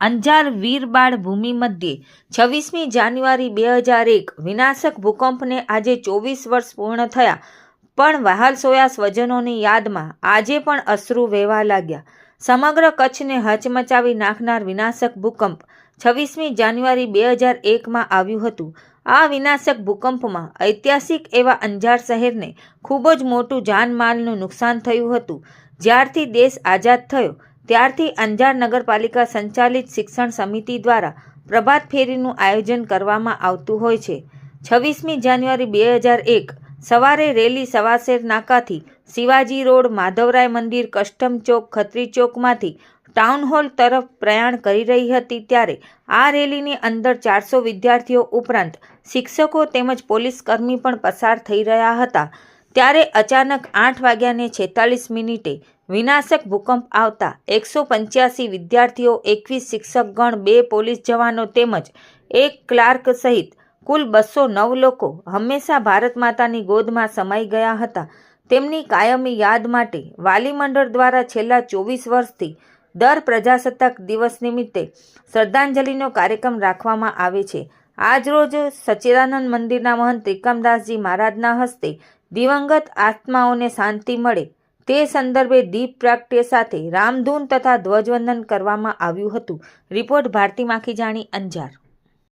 અંજાર વીરબાળ ભૂમિ મધ્યે છવ્વીસમી જાન્યુઆરી બે હજાર એક વિનાશક ભૂકંપને આજે ચોવીસ વર્ષ પૂર્ણ થયા. પણ વહાલસોયા સ્વજનોની યાદમાં આજે પણ અશ્રુ વહેવા લાગ્યા. સમગ્ર કચ્છને હચમચાવી નાખનાર વિનાશક ભૂકંપ છવ્વીસમી જાન્યુઆરી બે હજાર એકમાં આવ્યું હતું. આ વિનાશક ભૂકંપમાં ઐતિહાસિક એવા અંજાર શહેરને ખૂબ જ મોટું જાનમાલનું નુકસાન થયું હતું. જ્યારથી દેશ આઝાદ થયો ત્યારથી અંજાર નગરપાલિકા સંચાલિત શિક્ષણ સમિતિ દ્વારા પ્રભાત ફેરીનું આયોજન કરવામાં આવતું હોય છે. છવ્વીસમી જાન્યુઆરી બે હજાર એક, સવારે રેલી સવાસેર નાકાથી શિવાજી રોડ, માધવરાય મંદિર કસ્ટમ ચોક, ખત્રી ચોકમાંથી ટાઉન હોલ તરફ પ્રયાણ કરી રહી હતી ત્યારે આ રેલીની અંદર ચારસો વિદ્યાર્થીઓ ઉપરાંત શિક્ષકો તેમજ પોલીસ કર્મી પણ પસાર થઈ રહ્યા હતા. ત્યારે અચાનક આઠ વાગ્યાને છેતાલીસ મિનિટે વિનાશક ભૂકંપ આવતા એકસો પંચ્યાસી વિદ્યાર્થીઓ, એકવીસ શિક્ષકગણ, બે પોલીસ જવાનો તેમજ એક ક્લાર્ક સહિત કુલ બસો નવ લોકો હંમેશા ભારત માતાની ગોદમાં સમાઈ ગયા હતા. તેમની કાયમી યાદ માટે વાલી મંડળ દ્વારા છેલ્લા ચોવીસ વર્ષથી દર પ્રજાસત્તાક દિવસ નિમિત્તે શ્રદ્ધાંજલિનો કાર્યક્રમ રાખવામાં આવે છે. આજરોજ સચિદાનંદ મંદિરના મહંત ત્રિકમદાસજી મહારાજના હસ્તે દિવંગત આત્માઓને શાંતિ મળે તે સંદર્ભે દીપ પ્રાગટ્ય સાથે રામધૂન તથા ધ્વજવંદન કરવામાં આવ્યું હતું. રિપોર્ટ ભારતી માખીજાણી અંજાર.